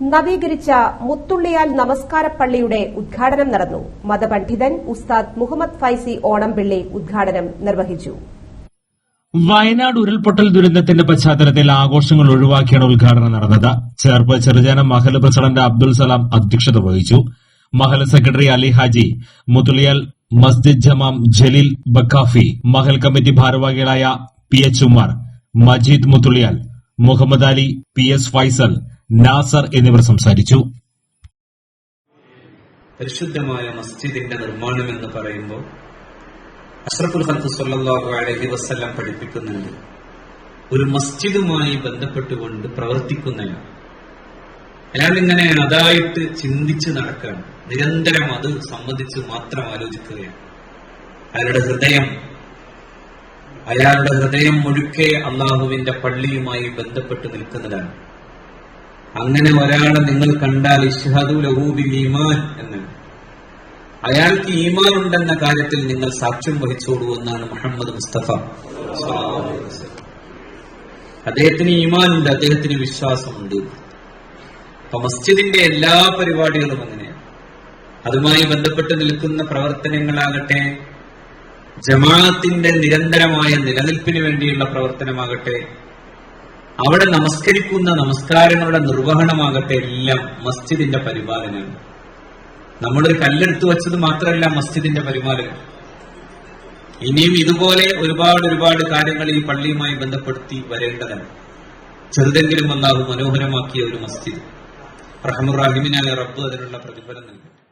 നവീകരിച്ച മുത്തുള്ളിയാൽ നമസ്കാര പള്ളിയുടെ ഉദ്ഘാടനം നടന്നു. മതപണ്ഡിതൻ ഉസ്താദ് മുഹമ്മദ് ഫൈസി ഓണംപിള്ളി ഉദ്ഘാടനം നിർവഹിച്ചു. വയനാട് ഉരുൾപൊട്ടൽ ദുരന്തത്തിന്റെ പശ്ചാത്തലത്തിൽ ആഘോഷങ്ങൾ ഒഴിവാക്കിയാണ് ഉദ്ഘാടനം നടന്നത്. ചേർപ്പ് ചെറുജാന മഹല പ്രസിഡന്റ് അബ്ദുൽ സലാം അധ്യക്ഷത വഹിച്ചു. മഹൽ സെക്രട്ടറി അലി ഹാജി മുത്തുളിയാൽ മസ്ജിദ് ജമാം ജലീൽ ബക്കാഫി മഹൽ കമ്മിറ്റി ഭാരവാഹികളായ P H Umar Majeed Muthuliyal Muhammad Ali P S Faisal Nasar എന്നിവർ സംസാരിച്ചു. പരിശുദ്ധമായ മസ്ജിദിന്റെ നിർമ്മാണം എന്ന് പറയുമ്പോൾ അഷ്റഫുൽ ഹൽത്ത് സല്ലല്ലാഹു അലൈഹി വസല്ലം പഠിപ്പിക്കുന്നുണ്ട്. ഒരു മസ്ജിദുമായി ബന്ധപ്പെട്ടുകൊണ്ട് പ്രവർത്തിക്കുന്നില്ല. അയാൾ ഇങ്ങനെ അതായിട്ട് ചിന്തിച്ച് നടക്കുകയാണ്. നിരന്തരം അത് സംബന്ധിച്ച് മാത്രം ആലോചിക്കുകയാണ്. അയാളുടെ ഹൃദയം അയാളുടെ ഹൃദയം മുഴുക്കെ അള്ളാഹുവിന്റെ പള്ളിയുമായി ബന്ധപ്പെട്ട് നിൽക്കുന്നതാണ്. അങ്ങനെ ഒരാളെ നിങ്ങൾ കണ്ടാൽ ഇഷ്ഹദു ലഹൂബിൽ ഈമാൻ എന്ന്. അയാൾക്ക് ഈമാൻ ഉണ്ടെന്ന കാര്യത്തിൽ നിങ്ങൾ സാക്ഷ്യം വഹിച്ചോളൂ എന്നാണ് മുഹമ്മദ് മുസ്തഫ. അദ്ദേഹത്തിന് ഈമാൻ ഉണ്ട് അദ്ദേഹത്തിന് വിശ്വാസമുണ്ട്. അപ്പൊ മസ്ജിദിന്റെ എല്ലാ പരിപാടികളും അങ്ങനെയാണ്. അതുമായി ബന്ധപ്പെട്ട് നിൽക്കുന്ന പ്രവർത്തനങ്ങളാകട്ടെ ജമാഅത്തിന്റെ നിരന്തരമായ നിലനിൽപ്പിന് വേണ്ടിയുള്ള പ്രവർത്തനമാകട്ടെ അവിടെ നമസ്കരിക്കുന്ന നമസ്കാരങ്ങളുടെ നിർവഹണമാകട്ടെ എല്ലാം മസ്ജിദിന്റെ പരിപാലനമാണ് നമ്മളൊരു കല്ലെടുത്ത് വെച്ചത് മാത്രമല്ല മസ്ജിദിന്റെ പരിപാലനം. ഇനിയും ഇതുപോലെ ഒരുപാട് ഒരുപാട് കാര്യങ്ങൾ ഈ പള്ളിയുമായി ബന്ധപ്പെടുത്തി വരേണ്ടതാണ്. ചെറുതെങ്കിലും അല്ലാഹു മനോഹരമാക്കിയ ഒരു മസ്ജിദ്. റഹമുറാഹിമിനായ റബ്ബ് അതിനുള്ള പ്രതിഫലം നൽകും